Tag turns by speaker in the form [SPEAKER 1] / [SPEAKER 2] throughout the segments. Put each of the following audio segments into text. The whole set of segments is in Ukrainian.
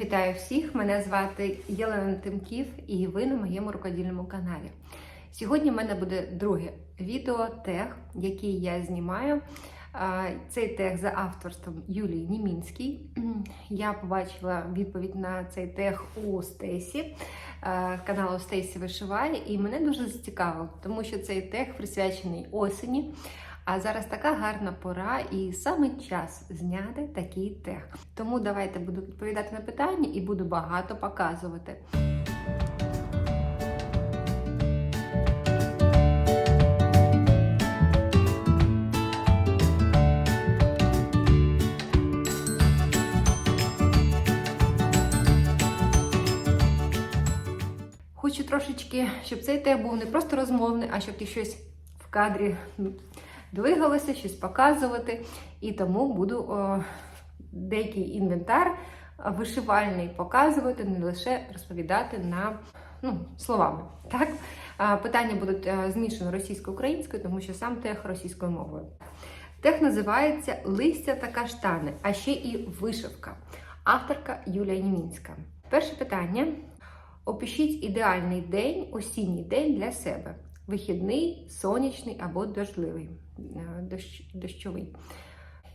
[SPEAKER 1] Вітаю всіх! Мене звати Єлена Тимків і ви на моєму рукодільному каналі. Сьогодні в мене буде друге відео тег, який я знімаю. Цей тег за авторством Юлії Німінській. Я побачила відповідь на цей тег у Стесі, каналу Стесі Вишиває, і мене дуже зацікавило, тому що цей тег присвячений осені. А зараз така гарна пора і саме час зняти такий тег. Тому давайте буду відповідати на питання і буду багато показувати. Хочу трошечки, щоб цей тег був не просто розмовний, а щоб ти щось в кадрі двигалося, щось показувати. І тому буду о, деякий інвентар вишивальний показувати, не лише розповідати на ну, словами. Так? Питання будуть а, змішані російсько-українською, тому що сам тех російською мовою. Тех називається Листя та каштани, а ще і вишивка. Авторка Юлія Німінська. Перше питання. Опишіть ідеальний день, осінній день для себе. Вихідний, сонячний або дождливий, е, дощ, дощовий.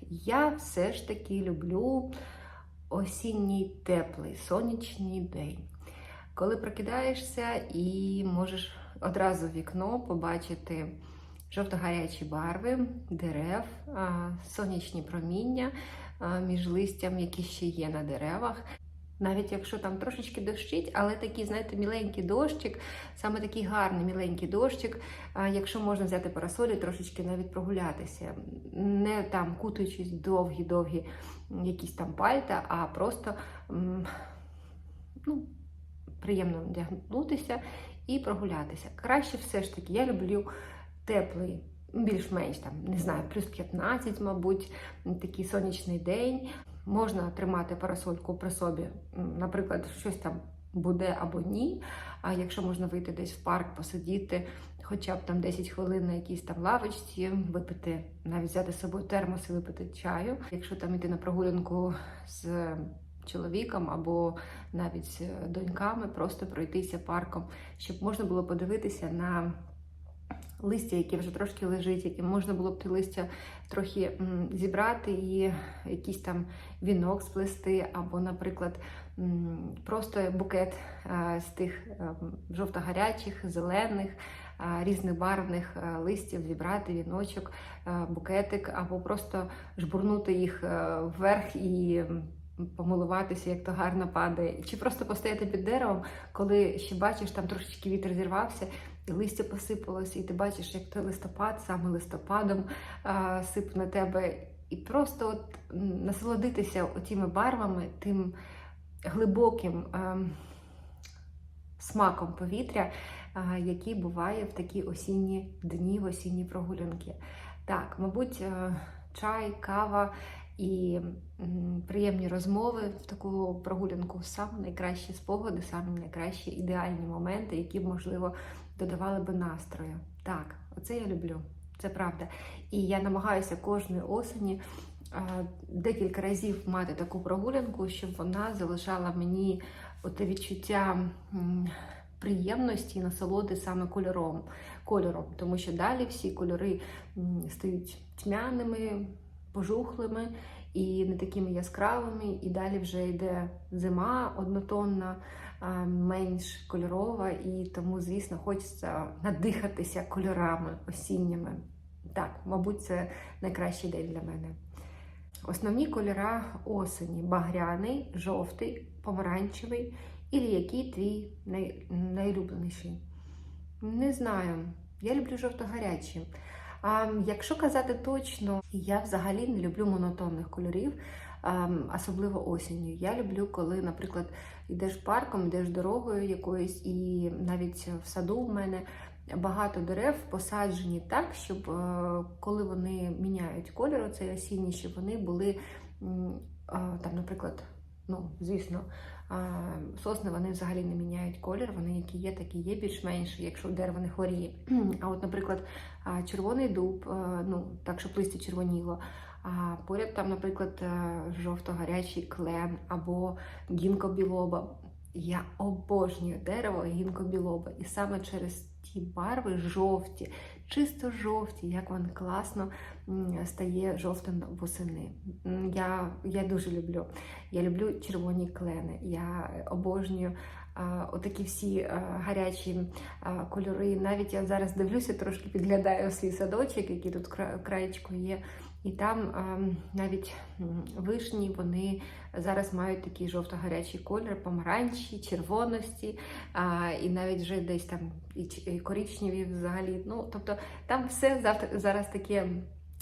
[SPEAKER 1] Я все ж таки люблю осінній теплий, сонячний день. Коли прокидаєшся і можеш одразу в вікно побачити жовто-гарячі барви, дерев, сонячні проміння між листям, які ще є на деревах. Навіть якщо там трошечки дощить, але такий, знаєте, міленький дощик, саме такий гарний міленький дощик, якщо можна взяти парасолі, трошечки навіть прогулятися, не там кутаючись довгі-довгі якісь там пальта, а просто ну, приємно вдягнутися і прогулятися. Краще все ж таки, я люблю теплий. Більш-менш там, не знаю, плюс 15, мабуть, такий сонячний день. Можна тримати парасольку при собі, наприклад, щось там буде або ні. А якщо можна вийти десь в парк, посидіти, хоча б там 10 хвилин на якійсь там лавочці, випити, навіть взяти з собою термос і випити чаю. Якщо там йти на прогулянку з чоловіком або навіть доньками, просто пройтися парком, щоб можна було подивитися на листя, яке вже трошки лежить, яким можна було б те листя трохи зібрати і якийсь там вінок сплести, або, наприклад, просто букет з тих жовто-гарячих, зелених, різнобарвних листів, зібрати віночок, букетик, або просто жбурнути їх вверх і. Помилуватися, як то гарно падає, чи просто постояти під деревом, коли ще бачиш, там трошечки вітер зірвався, і листя посипалося, і ти бачиш, як той листопад, саме листопадом сип на тебе, і просто от насолодитися тими барвами, тим глибоким смаком повітря, який буває в такі осінні дні, в осінні прогулянки. Так, мабуть, чай, кава. І приємні розмови в таку прогулянку саме найкращі спогади, саме найкращі ідеальні моменти, які, можливо, додавали би настрою. Так, оце я люблю, це правда. І я намагаюся кожної осені декілька разів мати таку прогулянку, щоб вона залишала мені оте відчуття. Приємності і насолоди саме кольором, кольором, тому що далі всі кольори стають тьмяними, пожухлими і не такими яскравими. І далі вже йде зима однотонна, менш кольорова, і тому, звісно, хочеться надихатися кольорами осінніми. Так, мабуть, це найкращий день для мене. Основні кольори осені: багряний, жовтий, помаранчевий, і який твій най... найлюбленіший. Не знаю. Я люблю жовто-гарячі. А якщо казати точно, я взагалі не люблю монотонних кольорів, особливо осінню. Я люблю, коли, наприклад, йдеш парком, йдеш дорогою якоюсь, і навіть в саду в мене багато дерев посаджені так, щоб е, коли вони міняють кольор, цей осінній, щоб вони були там, наприклад, ну, звісно. Сосни вони взагалі не міняють колір, вони які є, такі є більш-менш, якщо дерево не хворіє. А от, наприклад, червоний дуб, ну так, щоб листя червоніло, А поряд там, наприклад, е, жовто-гарячий клен або гінко-білоба. Я обожнюю дерево гінко-білоба. І саме через ті барви жовті, чисто жовті, як він класно стає жовтим восени. Я, я дуже люблю. Я люблю червоні клени. Я обожнюю отакі всі гарячі кольори. Навіть я зараз дивлюся, трошки підглядаю свій садочок, який тут кра- краєчку є. І там навіть вишні вони зараз мають такий жовто-гарячий колір, помаранчі, червоності, і навіть вже десь там і, коричневі взагалі. Ну, тобто там все завтра зараз таке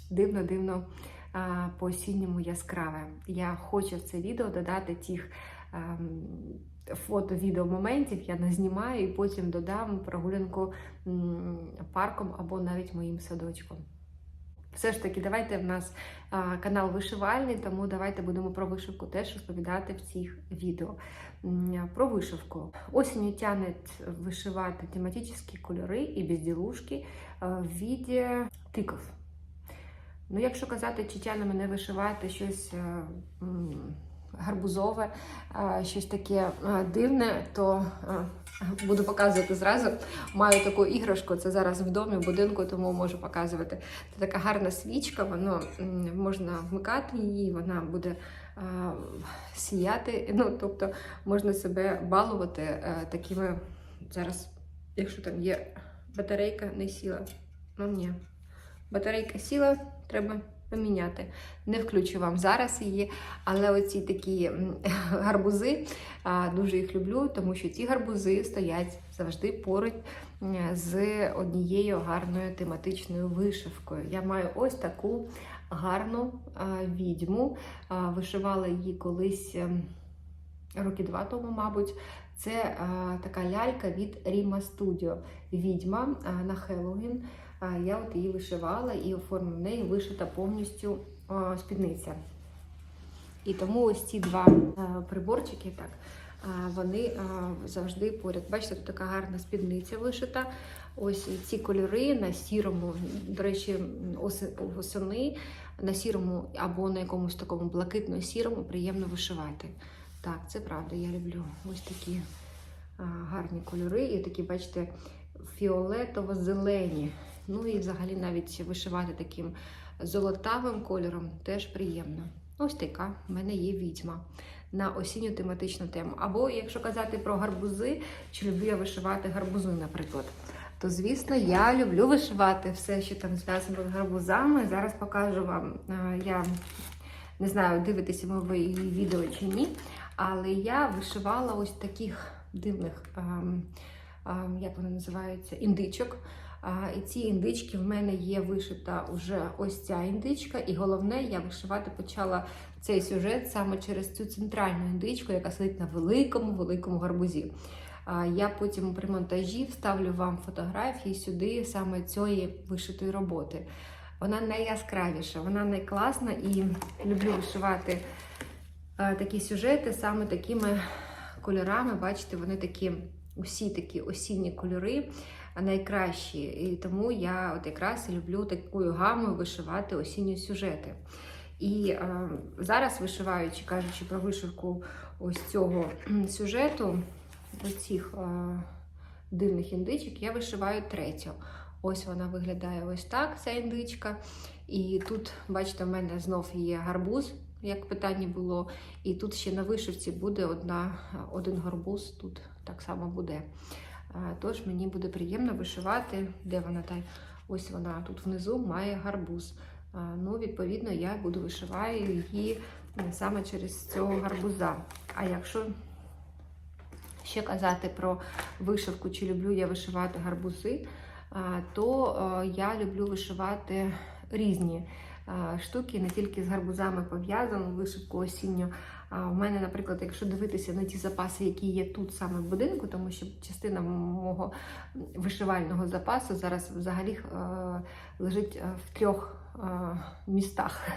[SPEAKER 1] дивно-дивно а, по-осінньому яскраве. Я хочу в це відео додати тих фото-відео моментів, я назнімаю і потім додам прогулянку парком або навіть моїм садочком. Все ж таки, давайте в нас а, канал вишивальний, тому давайте будемо про вишивку теж розповідати в цих відео. Про вишивку. Осінню тянет вишивати тематичні кольори і безділушки в віді тиков. Ну, якщо казати, чи тяне мене вишивати щось е, м, гарбузове, е, щось таке е, дивне, то е, буду показувати зразу. Маю таку іграшку, це зараз в домі, в будинку, тому можу показувати. Це така гарна свічка, воно можна вмикати її, вона буде сіяти. Ну, тобто можна себе балувати такими зараз, якщо там є батарейка, не сіла. Ну ні. Батарейка сіла, треба поміняти. Не включу вам зараз її, але оці такі гарбузи дуже їх люблю, тому що ці гарбузи стоять завжди поруч з однією гарною тематичною вишивкою. Я маю ось таку гарну відьму. Вишивала її колись ем, роки два тому, мабуть. Це така лялька від Rima Studio. Відьма на Хеллоуін. Я от її вишивала і у формі в неї вишита повністю спідниця. І тому ось ці два приборчики, так, вони завжди поряд. Бачите, тут така гарна спідниця вишита. Ось ці кольори на сірому, до речі, восени на сірому або на якомусь такому блакитно-сірому приємно вишивати. Так, це правда, я люблю ось такі гарні кольори. І такі, бачите, фіолетово-зелені. Ну і взагалі навіть вишивати таким золотавим кольором теж приємно. Ось така в мене є відьма на осінню тематичну тему. Або якщо казати про гарбузи, чи люблю я вишивати гарбузи, наприклад. То, звісно, я люблю вишивати все, що там зв'язано з гарбузами. Зараз покажу вам. е, Я не знаю, дивитеся ви її відео чи ні, але я вишивала ось таких дивних, ем, ем, як вони називаються, індичок. І ці індички в мене є вишита вже ось ця індичка, і головне, я вишивати почала цей сюжет саме через цю центральну індичку, яка сидить на великому великому гарбузі. Я потім при монтажі вставлю вам фотографії сюди саме цієї вишитої роботи. Вона найяскравіша, вона найкласна і люблю вишивати такі сюжети саме такими кольорами. Бачите, вони такі, усі такі осінні кольори найкращі. І тому я от якраз люблю такою гамою вишивати осінні сюжети. І е, зараз, вишиваючи, кажучи про вишивку ось цього сюжету, оцих е, дивних індичок, я вишиваю третю. Ось вона виглядає ось так, ця індичка. І тут, бачите, в мене знов є гарбуз, як питання було. І тут ще на вишивці буде одна, один гарбуз, тут так само буде. Тож мені буде приємно вишивати, де вона та ось вона тут внизу має гарбуз. Ну, відповідно, я буду вишиваю її саме через цього гарбуза. А якщо ще казати про вишивку, чи люблю я вишивати гарбузи, то е, я люблю вишивати різні е, штуки, не тільки з гарбузами пов'язану вишивку осінню. А у мене, наприклад, якщо дивитися на ті запаси, які є тут саме в будинку, тому що частина мого вишивального запасу зараз взагалі е, лежить е, в трьох е, містах,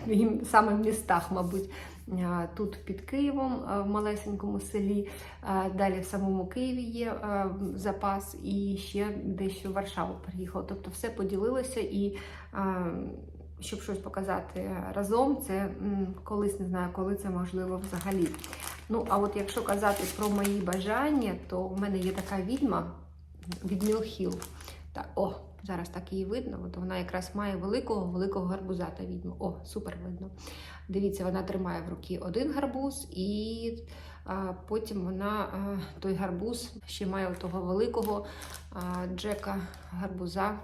[SPEAKER 1] саме в містах, мабуть. Тут під Києвом, в малесенькому селі, далі в самому Києві є запас, і ще дещо в Варшаву приїхала. Тобто все поділилося і щоб щось показати разом, це колись не знаю, коли це можливо взагалі. Ну, а от якщо казати про мої бажання, то в мене є така відьма від Мілхіл. Так, о, зараз так її видно. От вона якраз має великого великого гарбуза та відьму. О, супер видно. Дивіться, вона тримає в руки один гарбуз, і а, потім вона а, той гарбуз ще має того великого а, Джека гарбуза,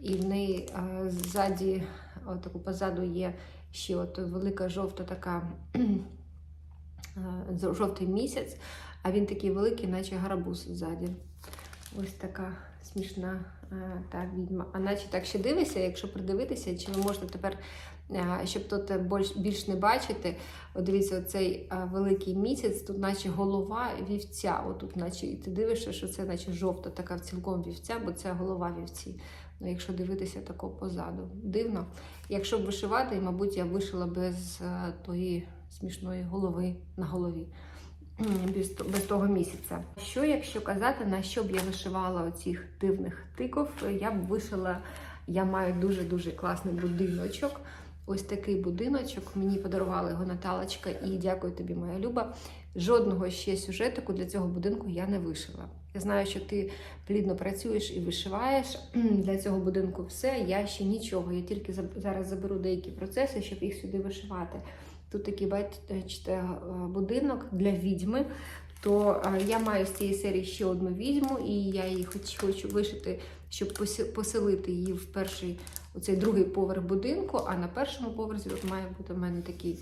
[SPEAKER 1] і в неї а, ззаді, отаку позаду є ще от велика жовта така жовтий місяць, а він такий великий, наче гарбуз ззаді. Ось така смішна е, та відьма. А наче так ще дивишся, якщо придивитися, чи ви можете тепер, е, щоб тут більш, більш не бачити, от дивіться, оцей е, великий місяць, тут наче голова вівця. Отут, наче, і ти дивишся, що це наче жовта така цілком вівця, бо це голова вівці. Якщо дивитися тако позаду. Дивно. Якщо б вишивати, мабуть, я вишила без е, тої смішної голови на голові без, без того місяця. Що, якщо казати, на що б я вишивала оцих дивних тиков, я б вишила, я маю дуже-дуже класний будиночок. Ось такий будиночок. Мені подарувала його Наталочка, і дякую тобі, моя Люба. Жодного ще сюжетику для цього будинку я не вишила. Я знаю, що ти плідно працюєш і вишиваєш для цього будинку все. Я ще нічого. Я тільки зараз заберу деякі процеси, щоб їх сюди вишивати. Тут такий бачите, е, будинок для відьми. То е, я маю з цієї серії ще одну відьму, і я її хоч хочу вишити, щоб поселити її в перший, оцей другий поверх будинку. А на першому поверсі тут має бути в мене такий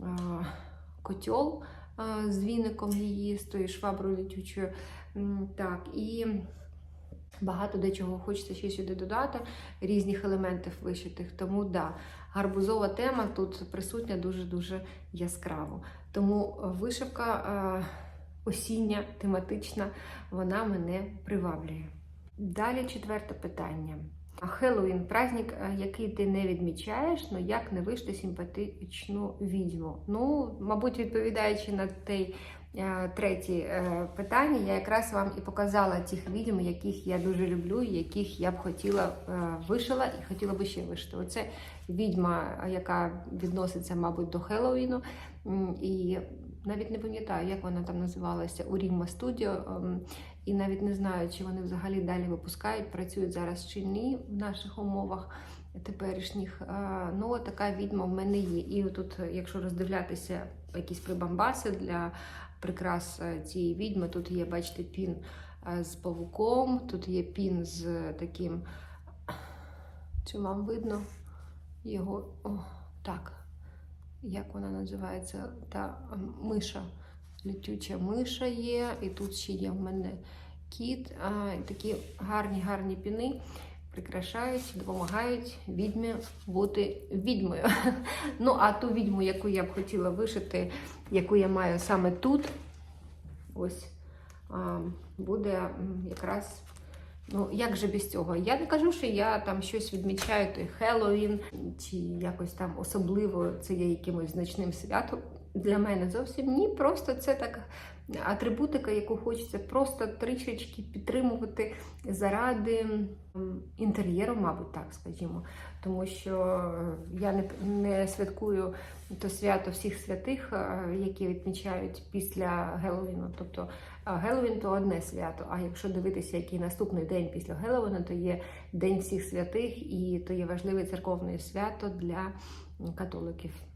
[SPEAKER 1] е, котел е, з віником її, з тою шваброю летючою. Так, і багато дечого хочеться ще сюди додати, різних елементів вишитих. Тому да, гарбузова тема тут присутня дуже-дуже яскраво. Тому вишивка е, осіння, тематична, вона мене приваблює. Далі четверте питання. Хеллоуін праздник, е, який ти не відмічаєш, ну як не вишити симпатичну відьму? Ну, мабуть, відповідаючи на е, третє е, питання, я якраз вам і показала тих відьм, яких я дуже люблю, яких я б хотіла е, вишила і хотіла би ще вишити. Оце відьма, яка відноситься, мабуть, до Хеллоуіну. І навіть не пам'ятаю, як вона там називалася у Рігма Студіо. ем, І навіть не знаю, чи вони взагалі далі випускають, працюють зараз чи ні в наших умовах теперішніх. Ну, така відьма в мене є. І тут, якщо роздивлятися якісь прибамбаси для прикрас е, цієї відьми, тут є, бачите, пін е, з павуком, тут є пін з таким. Чи вам видно його? О, так. Як вона називається? Та миша. Летюча миша є, і тут ще є в мене кіт. А, такі гарні гарні піни прикрашають, допомагають відьмі бути відьмою. Ну, а ту відьму, яку я б хотіла вишити, яку я маю саме тут, ось буде якраз. Ну, як же без цього? Я не кажу, що я там щось відмічаю, той Хеллоуін, чи якось там особливо це є якимось значним святом. Для мене зовсім ні. Просто це така атрибутика, яку хочеться просто трішечки підтримувати заради інтер'єру, мабуть, так скажімо. Тому що е, я не, не святкую то свято всіх святих, е, які відмічають після Геловіну. Тобто Геловін то одне свято. А якщо дивитися, який наступний день після Геловіна, то є День всіх святих, і то є важливе церковне свято для католиків.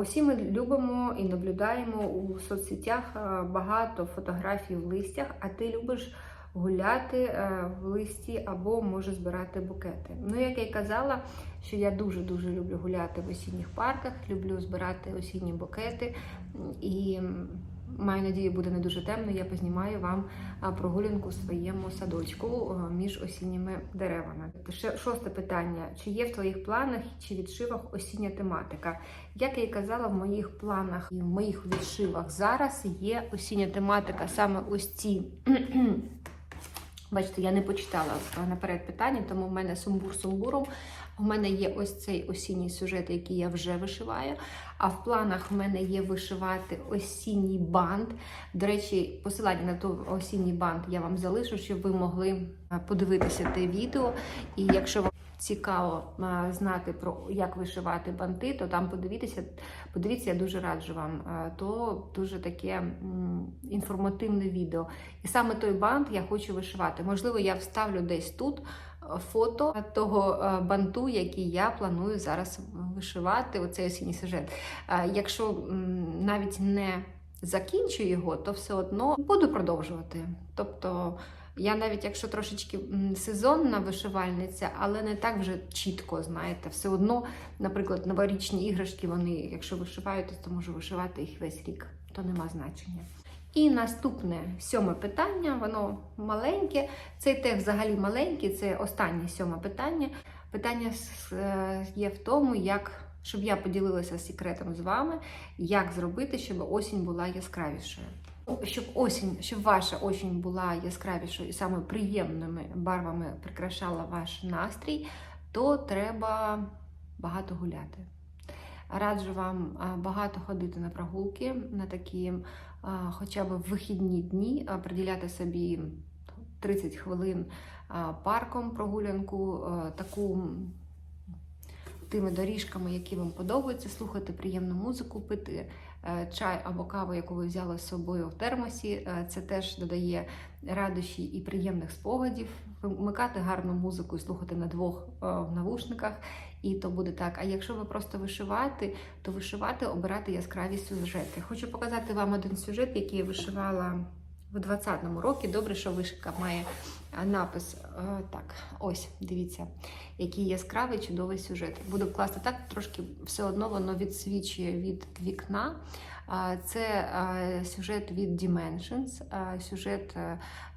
[SPEAKER 1] Усі ми любимо і наблюдаємо у соцсетях багато фотографій в листях, а ти любиш гуляти е, в листі або може збирати букети. Ну, як я й казала, що я дуже-дуже люблю гуляти в осінніх парках, люблю збирати осінні букети і маю надію, буде не дуже темно. Я познімаю вам прогулянку в своєму садочку е, між осінніми деревами. Шосте питання: чи є в твоїх планах чи відшивах осіння тематика? Як я і казала, в моїх планах і в моїх відшивах зараз є осіння тематика, саме ось ці. Бачите, я не почитала е, наперед питання, тому в мене сумбур сумбуром. У мене є ось цей осінній сюжет, який я вже вишиваю. А в планах в мене є вишивати осінній бант. До речі, посилання на той осінній бант я вам залишу, щоб ви могли е, подивитися те відео. І якщо вам цікаво знати про як вишивати банти, то там подивіться, подивіться, я дуже раджу вам. То дуже таке інформативне відео. І саме той бант я хочу вишивати. Можливо, я вставлю десь тут е, фото того е, банту, який я планую зараз вишивати. Оцей осінній сюжет. Е, Якщо навіть не закінчу його, то все одно буду продовжувати. Тобто. Я навіть якщо трошечки сезонна вишивальниця, але не так вже чітко, знаєте, все одно, наприклад, новорічні іграшки, вони, якщо вишивають, то можу вишивати їх весь рік, то нема значення. І наступне сьоме питання, воно маленьке. Цей текст взагалі маленький, це останнє сьоме питання. Питання е, є в тому, як, щоб я поділилася секретом з вами, як зробити, щоб осінь була яскравішою. Щоб осінь, щоб ваша осінь була яскравішою і саме приємними барвами прикрашала ваш настрій, то треба багато гуляти. Раджу вам багато ходити на прогулки, на такі хоча б в вихідні дні, приділяти собі 30 хвилин парком прогулянку, таку тими доріжками, які вам подобаються, слухати приємну музику, пити е, чай або каву, яку ви взяли з собою в термосі. Е, Це теж додає радощі і приємних спогадів. Вмикати гарну музику і слухати на двох е, навушниках, і то буде так. А якщо ви просто вишивати, то вишивати, обирати яскраві сюжети. Хочу показати вам один сюжет, який я вишивала в 20-му році. Добре, що вишивка має е, напис. Е, Так, ось дивіться, який яскравий чудовий сюжет. Буду класти так, трошки все одно воно відсвічує від вікна. Це е, сюжет від Dimensions, сюжет.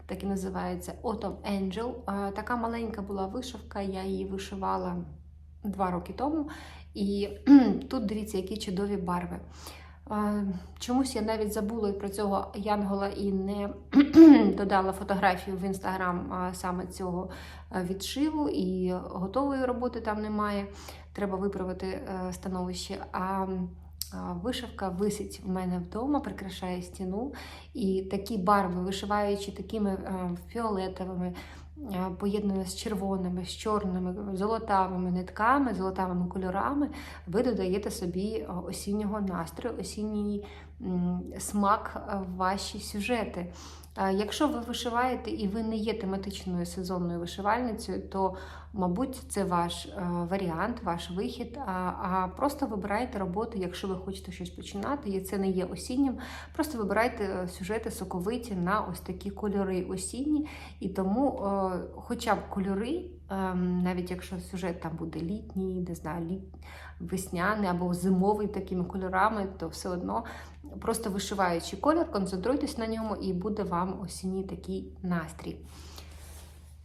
[SPEAKER 1] Так і називається Autumn Angel. Така маленька була вишивка, я її вишивала два роки тому. І тут дивіться, які чудові барви. Чомусь я навіть забула про цього Янгола і не додала фотографію в інстаграм саме цього відшиву, і готової роботи там немає. Треба виправити е, становище. А а, вишивка висить в мене вдома, прикрашає стіну. І такі барви, вишиваючи такими е, фіолетовими, е, поєднано з червоними, з чорними, золотавими нитками, золотавими кольорами, ви додаєте собі е, осіннього настрою, осінній смак е, в ваші сюжети. Якщо ви вишиваєте і ви не є тематичною сезонною вишивальницею, то, мабуть, це ваш е, варіант, ваш вихід. А, просто вибирайте роботу, якщо ви хочете щось починати, і це не є осіннім. Просто вибирайте е, сюжети соковиті на ось такі кольори осінні. І тому, е, хоча б кольори, е, навіть якщо сюжет там буде літній, не знаю, літ... весняний або зимовий такими кольорами, то все одно просто вишиваючи колір, концентруйтесь на ньому, і буде вам осінній такий настрій.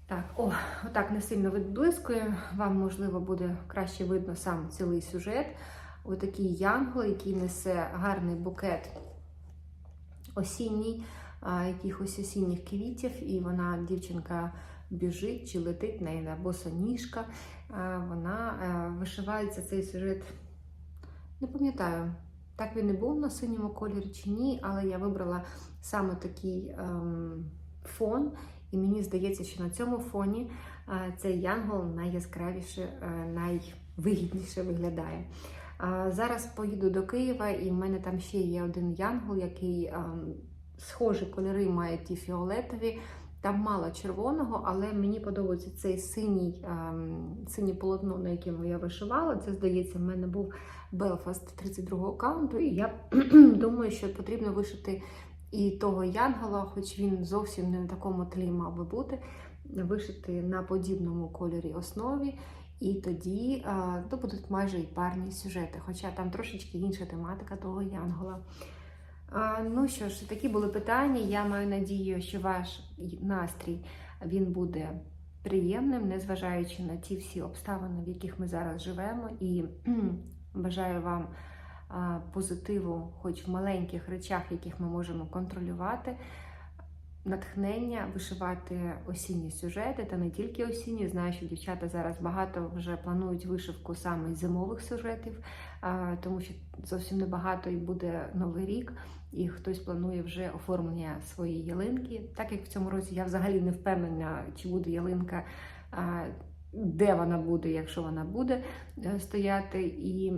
[SPEAKER 1] Так, о, отак не сильно відблискує. Вам, можливо, буде краще видно сам цілий сюжет. Отакий янгол, який несе гарний букет осінній, якихось осінніх квітів, і вона, дівчинка, біжить чи летить на неї босоніжка. А, Вона е, вишивається цей сюжет. Не пам'ятаю, так він і був на синьому кольорі чи ні, але я вибрала саме такий ем, фон, і мені здається, що на цьому фоні е, цей янгол найяскравіше, е, найвигідніше виглядає. Зараз поїду до Києва, і в мене там ще є один янгол, який схожі кольори має ті фіолетові. Там мало червоного, але мені подобається цей синій, синє полотно, на якому я вишивала. Це, здається, в мене був Белфаст 32-го аккаунту, і я думаю, що потрібно вишити і того Янгола, хоч він зовсім не на такому тлі мав би бути, вишити на подібному кольорі основі. І тоді то будуть майже і парні сюжети, хоча там трошечки інша тематика того Янгола. Ну що ж, такі були питання. Я маю надію, що ваш настрій він буде приємним, незважаючи на ті всі обставини, в яких ми зараз живемо. І бажаю вам позитиву, хоч в маленьких речах, яких ми можемо контролювати. Натхнення вишивати осінні сюжети, та не тільки осінні. Знаю, що дівчата зараз багато вже планують вишивку саме зимових сюжетів, тому що зовсім небагато і буде новий рік, і хтось планує вже оформлення своєї ялинки. Так як в цьому році я взагалі не впевнена, чи буде ялинка де вона буде, якщо вона буде е, стояти, і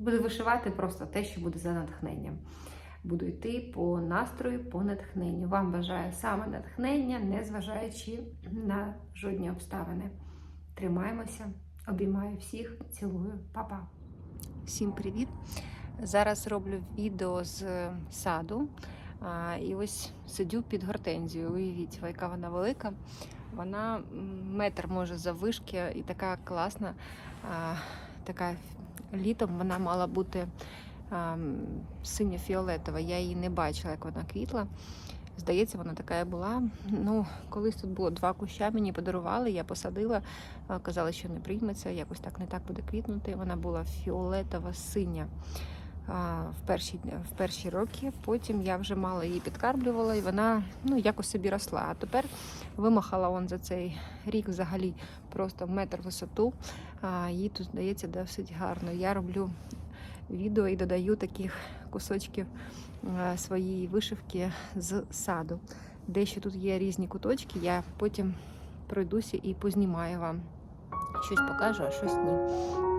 [SPEAKER 1] буду вишивати просто те, що буде за натхненням. Буду йти по настрою, по натхненню. Вам бажаю саме натхнення, незважаючи на жодні обставини. Тримаємося, обіймаю всіх, цілую, Па-па! Всім привіт! Зараз роблю відео з саду. А, і ось сидю під гортензією. Уявіть, яка вона велика. Вона метр може заввишки і така класна. А, така літом вона мала бути а, синьо-фіолетова. Я її не бачила, як вона квітла. Здається, вона така і була. Ну, колись тут було два куща, мені подарували, я посадила, а, казали, що не прийметься, якось так не так буде квітнути. Вона була фіолетова синя в перші, в перші роки. Потім я вже мало її підкармлювала, і вона ну, якось собі росла. А тепер вимахала он за цей рік взагалі просто метр висоту. А, їй тут здається досить гарно. Я роблю відео і додаю таких кусочків своєї вишивки з саду. Дещо тут є різні куточки, я потім пройдуся і познімаю вам. Щось покажу, а щось ні.